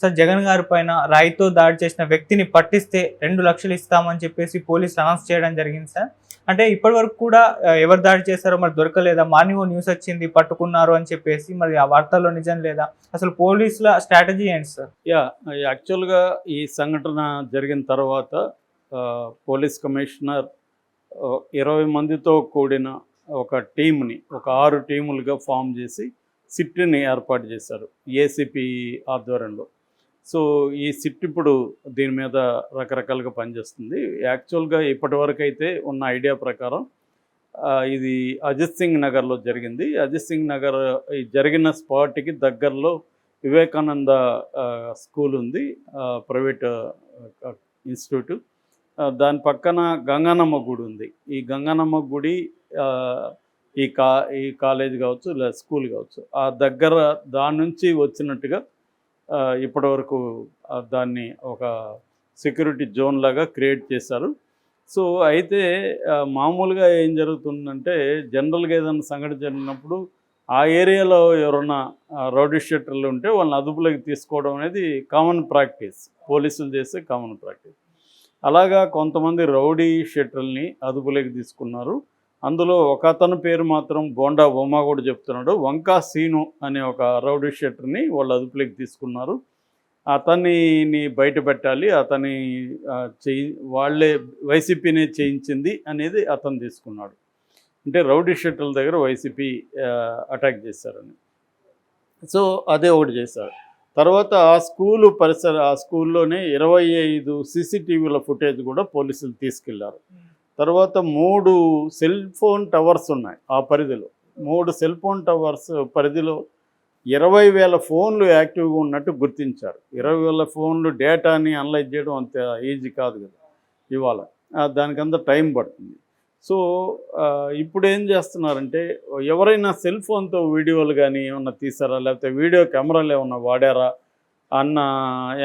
Sir Jagan గారి పైన రాయితో దాడి చేసిన వ్యక్తిని పట్టిస్తే రెండు లక్షలు ఇస్తామని చెప్పేసి పోలీసులు అనౌన్స్ చేయడం జరిగింది సార్. అంటే ఇప్పటి వరకు కూడా ఎవరు దాడి చేశారో మరి దొరకలేదా? మార్నింగ్ ఓ న్యూస్ వచ్చింది పట్టుకున్నారు అని చెప్పేసి మరి ఆ వార్తల్లో నిజం లేదా? అసలు పోలీసుల స్ట్రాటజీ ఏంటి సార్? యా యాక్చువల్గా ఈ సంఘటన జరిగిన తర్వాత పోలీస్ కమిషనర్ ఇరవై మందితో కూడిన ఒక టీంని ఒక ఆరు టీములుగా ఫామ్ చేసి సిట్ని ఏర్పాటు చేశారు ఏసీపీ ఆధ్వర్యంలో. సో ఈ సిట్ ఇప్పుడు దీని మీద రకరకాలుగా పనిచేస్తుంది. యాక్చువల్గా ఇప్పటి వరకు అయితే ఉన్న ఐడియా ప్రకారం ఇది అజిత్ సింగ్ నగర్లో జరిగింది. అజిత్ సింగ్ నగర్ ఈ జరిగిన స్పాట్కి దగ్గరలో వివేకానంద స్కూల్ ఉంది. Private institute. దాని పక్కన గంగానమ్మ గుడి ఉంది. ఈ గంగానమ్మ గుడి ఈ కా ఈ కాలేజ్ కావచ్చు లేదా స్కూల్ కావచ్చు ఆ దగ్గర దాని నుంచి వచ్చినట్టుగా ఇప్పటివరకు దాన్ని ఒక సెక్యూరిటీ జోన్ లాగా క్రియేట్ చేశారు. సో అయితే మామూలుగా ఏం జరుగుతుందంటే జనరల్గా ఏదైనా సంఘటన జరిగినప్పుడు ఆ ఏరియాలో ఎవరన్నా రౌడీ షీటర్లు ఉంటే వాళ్ళని అదుపులోకి తీసుకోవడం అనేది కామన్ ప్రాక్టీస్ పోలీసులు చేసే కామన్ ప్రాక్టీస్ అలాగా కొంతమంది రౌడీ షెటర్ని అదుపులోకి తీసుకున్నారు. అందులో ఒక అతని పేరు మాత్రం బోండా బొమ్మ కూడా చెప్తున్నాడు. వంకా సీను అనే ఒక రౌడీ షెట్టర్ని వాళ్ళు అదుపులోకి తీసుకున్నారు. అతన్ని బయట పెట్టాలి అతని చేయి వాళ్ళే వైసీపీనే చేయించింది అనేది అతను తీసుకున్నాడు. అంటే రౌడీ షెట్టర్ల దగ్గర వైసీపీ అటాక్ చేశారని. సో అదే ఒకటి చేశారు. తర్వాత ఆ స్కూలు పరిసర ఆ స్కూల్లోనే ఇరవై ఐదు సీసీటీవీల ఫుటేజ్ కూడా పోలీసులు తీసుకెళ్ళారు. తర్వాత మూడు సెల్ ఫోన్ టవర్స్ ఉన్నాయి ఆ పరిధిలో. మూడు సెల్ ఫోన్ టవర్స్ పరిధిలో ఇరవై వేల ఫోన్లు యాక్టివ్గా ఉన్నట్టు గుర్తించారు. ఇరవై వేల ఫోన్లు డేటాని అనలైజ్ చేయడం అంత ఈజీ కాదు కదా ఇవాళ. దానికంత టైం పడుతుంది. సో ఇప్పుడు ఏం చేస్తున్నారంటే ఎవరైనా సెల్ ఫోన్తో వీడియోలు కానీ ఏమన్నా తీసారా? లేకపోతే వీడియో కెమెరాలు ఏమన్నా వాడారా? అన్న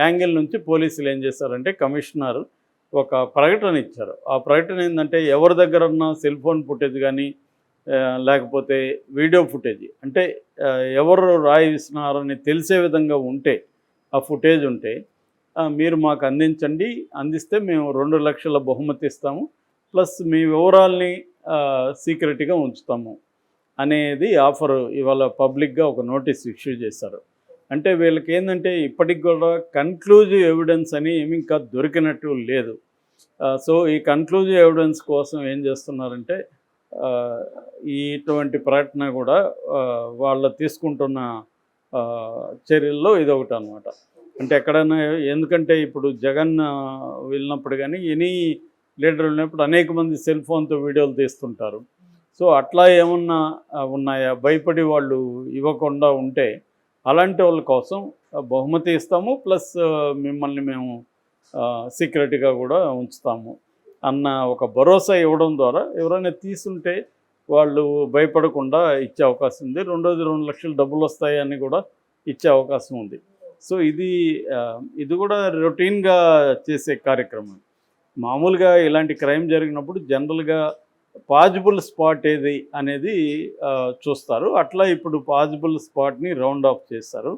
యాంగిల్ నుంచి పోలీసులు ఏం చేశారంటే కమిషనర్ ఒక ప్రకటన ఇచ్చారు. ఆ ప్రకటన ఏంటంటే ఎవరి దగ్గర ఉన్న సెల్ ఫోన్ ఫుటేజ్ కానీ లేకపోతే వీడియో ఫుటేజ్ అంటే ఎవరు రాయిస్తున్నారని తెలిసే విధంగా ఉంటే ఆ ఫుటేజ్ ఉంటే మీరు మాకు అందించండి. అందిస్తే మేము రెండు లక్షల బహుమతి ఇస్తాము. ప్లస్ మీ వివరాల్ని సీక్రెట్గా ఉంచుతాము అనేది ఆఫర్ ఇవాళ పబ్లిక్గా ఒక నోటీస్ ఇష్యూ చేశారు. అంటే వీళ్ళకి ఏంటంటే ఇప్పటికి కూడా కన్క్లూజివ్ ఎవిడెన్స్ అని ఏమి ఇంకా దొరికినట్టు లేదు. సో ఈ కన్క్లూజివ్ ఎవిడెన్స్ కోసం ఏం చేస్తున్నారంటే ఈ ఇటువంటి ప్రకటన కూడా వాళ్ళు తీసుకుంటున్న చర్యల్లో ఇది ఒకటి అనమాట అంటే ఎక్కడైనా ఎందుకంటే ఇప్పుడు జగన్ వెళ్ళినప్పుడు కానీ ఎనీ లీడర్ వెళ్ళినప్పుడు అనేక మంది సెల్ ఫోన్తో వీడియోలు తీస్తుంటారు. సో అట్లా ఏమన్నా ఉన్నాయా? భయపడి వాళ్ళు ఇవ్వకుండా ఉంటే అలాంటి వాళ్ళ కోసం బహుమతి ఇస్తాము. ప్లస్ మిమ్మల్ని మేము సీక్రెట్గా కూడా ఉంచుతాము అన్న ఒక భరోసా ఇవ్వడం ద్వారా. ఎవరైనా తీసుంటే వాళ్ళు భయపడకుండా ఇచ్చే అవకాశం ఉంది. రెండోది రెండు లక్షలు డబ్బులు వస్తాయని కూడా ఇచ్చే అవకాశం ఉంది. సో ఇది ఇది కూడా రొటీన్గా చేసే కార్యక్రమం. మామూలుగా ఇలాంటి క్రైమ్ జరిగినప్పుడు జనరల్గా పాజిబుల్ స్పాట్ ఏది అనేది చూస్తారు. అట్లా ఇప్పుడు పాజిబుల్ స్పాట్ని రౌండ్ ఆఫ్ చేస్తారు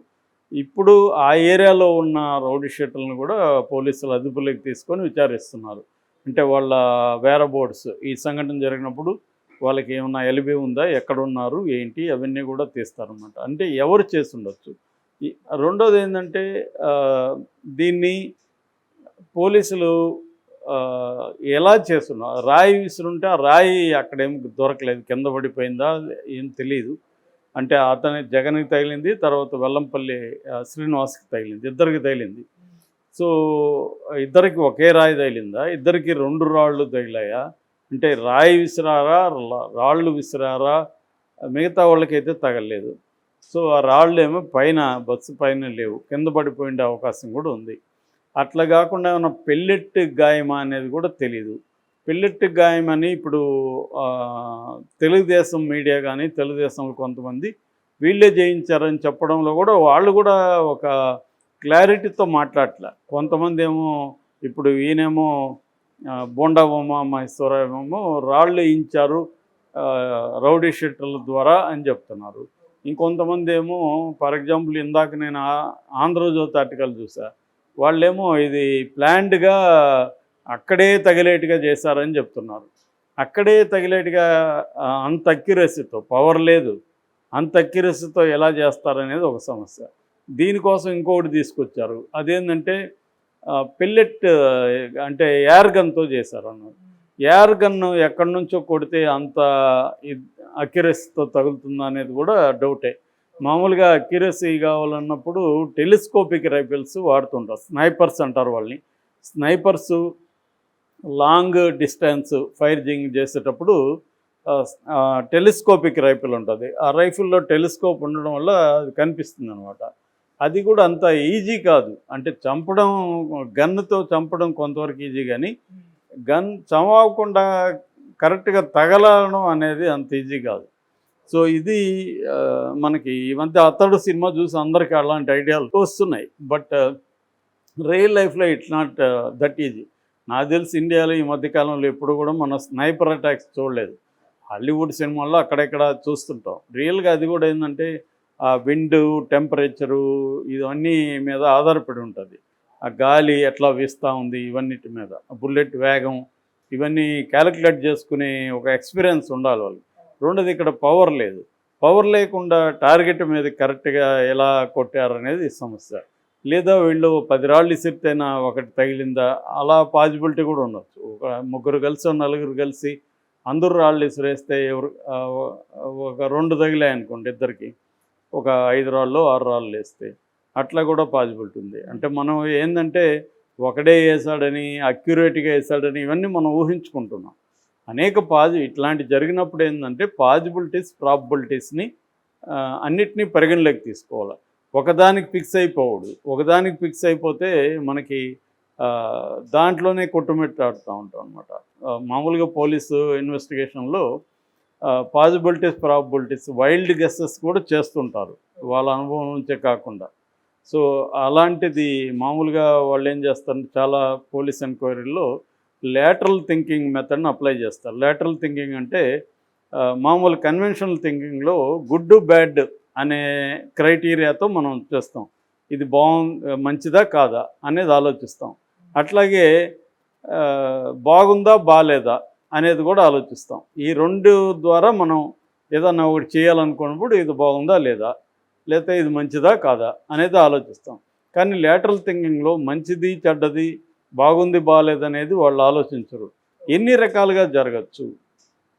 ఇప్పుడు ఆ ఏరియాలో ఉన్న రౌడీ షీట్లను కూడా పోలీసులు అదుపులోకి తీసుకొని విచారిస్తున్నారు. అంటే వాళ్ళ వేరబోర్డ్స్ ఈ సంఘటన జరిగినప్పుడు వాళ్ళకి ఏమన్నా ఎలిబి ఉందా ఎక్కడున్నారు ఏంటి అవన్నీ కూడా తీస్తారన్నమాట. అంటే ఎవరు చేసి ఉండొచ్చు? రెండోది ఏంటంటే దీన్ని పోలీసులు ఎలా చేస్తున్నారు రాయి విసురుంటే ఆ రాయి అక్కడేం దొరకలేదు. కింద పడిపోయిందా? ఏం తెలియదు అంటే అతని జగన్కి తగిలింది తర్వాత వెల్లంపల్లి శ్రీనివాస్కి తగిలింది ఇద్దరికి తగిలింది. సో ఇద్దరికి ఒకే రాయి తగిలిందా? ఇద్దరికి రెండు రాళ్ళు తగిలాయా? అంటే రాయి విసిరారా? రాళ్ళు విసిరారా? మిగతా వాళ్ళకైతే తగలేదు సో ఆ రాళ్ళు ఏమో పైన బస్సు పైన లేవు. కింద పడిపోయిండే అవకాశం కూడా ఉంది. అట్లా కాకుండా ఏమైనా పెల్లెట్ గాయమా అనేది కూడా తెలియదు పెల్లెట్ గాయం అని ఇప్పుడు తెలుగుదేశం మీడియా కానీ తెలుగుదేశంలో కొంతమంది వీళ్ళే జయించారని చెప్పడంలో కూడా వాళ్ళు కూడా ఒక క్లారిటీతో మాట్లాడలే కొంతమంది ఏమో ఇప్పుడు ఈయనేమో బోండా బొమ్మ మహేశ్వరరావు రాళ్ళు వేయించారు రౌడీ షీటర్ల ద్వారా అని చెప్తున్నారు. ఇంకొంతమంది ఏమో ఫర్ ఎగ్జాంపుల్ ఇందాక నేను ఆ- ఆంధ్రజ్యోతి ఆర్టికల్ చూసా. వాళ్ళేమో ఇది ప్లాన్డ్గా అక్కడే తగిలేటుగా చేశారని చెప్తున్నారు. అక్కడే తగిలేటుగా అంత అక్యురసీతో పవర్ లేదు. అంత అక్యురసీతో ఎలా చేస్తారనేది ఒక సమస్య. దీనికోసం ఇంకొకటి తీసుకొచ్చారు. అదేంటంటే పెల్లెట్ అంటే ఎయిర్ గన్తో చేశారు అన్నారు ఎయిర్ ఎక్కడి నుంచో కొడితే అంత అక్యురసీతో తగులుతుందా అనేది కూడా డౌటే మామూలుగా అక్యురసీ కావాలన్నప్పుడు టెలిస్కోపిక్ రైఫిల్స్ వాడుతుంటారు. స్నైపర్స్ అంటారు వాళ్ళని. స్నైపర్స్ లాంగ్ డిస్టెన్స్ ఫైరింగ్ చేసేటప్పుడు టెలిస్కోపిక్ రైఫిల్ ఉంటుంది. ఆ రైఫిల్లో టెలిస్కోప్ ఉండడం వల్ల అది కనిపిస్తుంది అనమాట అది కూడా అంత ఈజీ కాదు. అంటే చంపడం గన్నుతో చంపడం కొంతవరకు ఈజీ కానీ గన్ చమవకుండా కరెక్ట్గా తగలడం అనేది అంత ఈజీ కాదు. సో ఇది మనకి ఈ మధ్య అతడు సినిమా చూసి అందరికీ అలాంటి ఐడియాలు వస్తున్నాయి. బట్ రియల్ లైఫ్లో ఇట్స్ నాట్ దట్ ఈజీ. నాకు తెలిసి ఇండియాలో ఈ మధ్యకాలంలో ఎప్పుడు కూడా మన స్నైపర్ అటాక్స్ చూడలేదు. హాలీవుడ్ సినిమాల్లో అక్కడెక్కడ చూస్తుంటాం. రియల్గా అది కూడా ఏంటంటే ఆ విండ్ టెంపరేచరు ఇవన్నీ మీద ఆధారపడి ఉంటుంది. ఆ గాలి ఎట్లా వీస్తూ ఉంది ఇవన్నిటి మీద. బుల్లెట్ వేగం ఇవన్నీ క్యాలిక్యులేట్ చేసుకునే ఒక ఎక్స్పీరియన్స్ ఉండాలి వాళ్ళకి. రెండోది ఇక్కడ పవర్ లేదు. పవర్ లేకుండా టార్గెట్ మీద కరెక్ట్గా ఎలా కొట్టారు అనేది సమస్య. లేదా వీళ్ళు పది రాళ్ళు ఇసిరితేనా ఒకటి తగిలిందా? అలా పాజిబిలిటీ కూడా ఉండొచ్చు. ఒక ముగ్గురు కలిసి నలుగురు కలిసి అందరు రాళ్ళు ఇసిరేస్తే ఎవరు ఒక రెండు తగిలాయి అనుకోండి ఇద్దరికి. ఒక ఐదు రాళ్ళు ఆరు రాళ్ళు వేస్తే అట్లా కూడా పాజిబిలిటీ ఉంది. అంటే మనం ఏంటంటే ఒకడే వేసాడని అక్యురేట్గా వేసాడని ఇవన్నీ మనం ఊహించుకుంటున్నాం. అనేక పాజి ఇట్లాంటి జరిగినప్పుడు ఏంటంటే పాజిబిలిటీస్ ప్రాబిలిటీస్ని అన్నిటినీ పరిగణలోకి తీసుకోవాలి. ఒకదానికి ఫిక్స్ అయిపోవడు ఒకదానికి ఫిక్స్ అయిపోతే మనకి దాంట్లోనే కొట్టుమిట్టాడుతూ ఉంటాం అనమాట మామూలుగా పోలీసు ఇన్వెస్టిగేషన్లో పాజిబిలిటీస్ ప్రాబిలిటీస్ వైల్డ్ గెస్సెస్ కూడా చేస్తుంటారు. వాళ్ళ అనుభవం నుంచే కాకుండా. సో అలాంటిది మామూలుగా వాళ్ళు ఏం చేస్తారు చాలా పోలీస్ ఎంక్వైరీల్లో లేటరల్ థింకింగ్ మెథడ్ని అప్లై చేస్తారు. లేటరల్ థింకింగ్ అంటే మామూలు కన్వెన్షనల్ థింకింగ్లో గుడ్ బ్యాడ్ అనే క్రైటీరియాతో మనం చేస్తాం. ఇది బాగు మంచిదా కాదా అనేది ఆలోచిస్తాం. అట్లాగే బాగుందా బాగాలేదా అనేది కూడా ఆలోచిస్తాం. ఈ రెండు ద్వారా మనం ఏదన్నా ఒకటి చేయాలనుకున్నప్పుడు ఇది బాగుందా లేదా లేకపోతే ఇది మంచిదా కాదా అనేది ఆలోచిస్తాం. కానీ లేటరల్ థింకింగ్లో మంచిది చెడ్డది బాగుంది బాగాలేదనేది వాళ్ళు ఆలోచించరు. ఎన్ని రకాలుగా జరగచ్చు?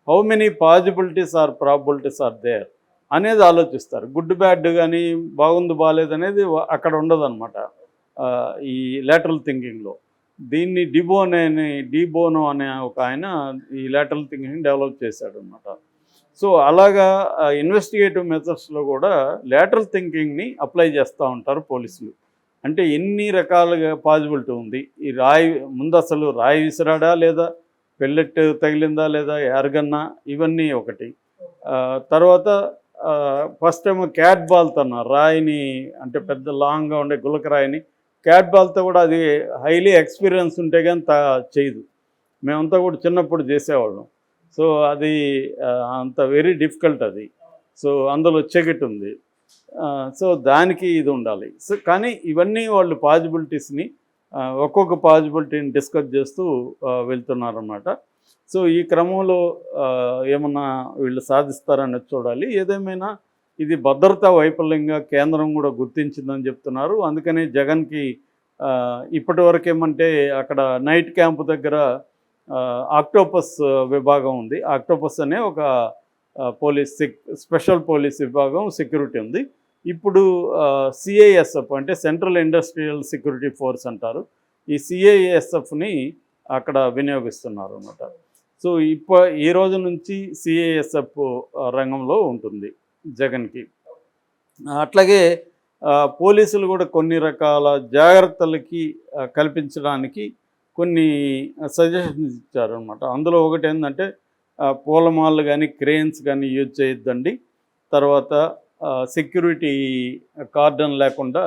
How many possibilities or probabilities are there అనేది ఆలోచిస్తారు. గుడ్ బ్యాడ్ కానీ బాగుంది బాగాలేదు అనేది అక్కడ ఉండదన్నమాట. ఈ లేటరల్ థింకింగ్లో దీన్ని డిబోన్ అని డిబోనో అనే ఒక ఆయన ఈ లేటరల్ థింకింగ్ డెవలప్ చేశాడు అనమాట సో అలాగా ఇన్వెస్టిగేటివ్ మెథడ్స్లో కూడా లేటరల్ థింకింగ్ని అప్లై చేస్తూ ఉంటారు పోలీసులు. అంటే ఎన్ని రకాలుగా పాజిబిలిటీ ఉంది? ఈ రాయి ముందు అసలు రాయి విసిరాడా లేదా? పెల్లెట్ తగిలిందా లేదా? ఎరగన్నా? ఇవన్నీ ఒకటి. తర్వాత ఫస్ట్ ఏమో క్యాట్ బాల్తో రాయిని అంటే పెద్ద లాంగ్గా ఉండే గులక రాయిని క్యాట్ బాల్తో కూడా అది హైలీ ఎక్స్పీరియన్స్ ఉంటే కానీ తా చేయదు. మేమంతా కూడా చిన్నప్పుడు చేసేవాళ్ళం. సో అది అంత వెరీ డిఫికల్ట్ అది. సో అందులో చెగట్ ఉంది. సో దానికి ఇది ఉండాలి. సో కానీ ఇవన్నీ వాళ్ళు పాజిబిలిటీస్ని ఒక్కొక్క పాజిబిలిటీని డిస్కస్ చేస్తూ వెళ్తున్నారన్నమాట. సో ఈ క్రమంలో ఏమన్నా వీళ్ళు సాధిస్తారని చూడాలి. ఏదేమైనా ఇది భద్రతా వైఫల్యంగా కేంద్రం కూడా గుర్తించిందని చెప్తున్నారు. అందుకనే జగన్కి ఇప్పటి వరకు ఏమంటే అక్కడ నైట్ క్యాంప్ దగ్గర ఆక్టోపస్ విభాగం ఉంది. ఆక్టోపస్ అనే ఒక పోలీస్ సెక్ స్పెషల్ పోలీస్ విభాగం సెక్యూరిటీ ఉంది. ఇప్పుడు సిఐఎస్ఎఫ్ అంటే సెంట్రల్ ఇండస్ట్రియల్ సెక్యూరిటీ ఫోర్స్ అంటారు. ఈ సిఐఎస్ఎఫ్ని అక్కడ వినియోగిస్తున్నారు అన్నమాట. సో ఇప్ప ఈ రోజు నుంచి సిఐఎస్ఎఫ్ రంగంలో ఉంటుంది జగన్కి. అట్లాగే పోలీసులు కూడా కొన్ని రకాల జాగ్రత్తలకి కల్పించడానికి కొన్ని సజెషన్స్ ఇచ్చారు అనమాట అందులో ఒకటి ఏంటంటే పూలమాలు కానీ క్రేన్స్ కానీ యూజ్ చేయొద్దండి. తర్వాత సెక్యూరిటీ కార్డన్ లేకుండా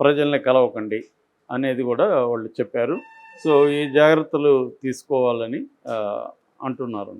ప్రజల్ని కలవకండి అనేది కూడా వాళ్ళు చెప్పారు. సో ఈ జాగ్రత్తలు తీసుకోవాలని అంటున్నారు.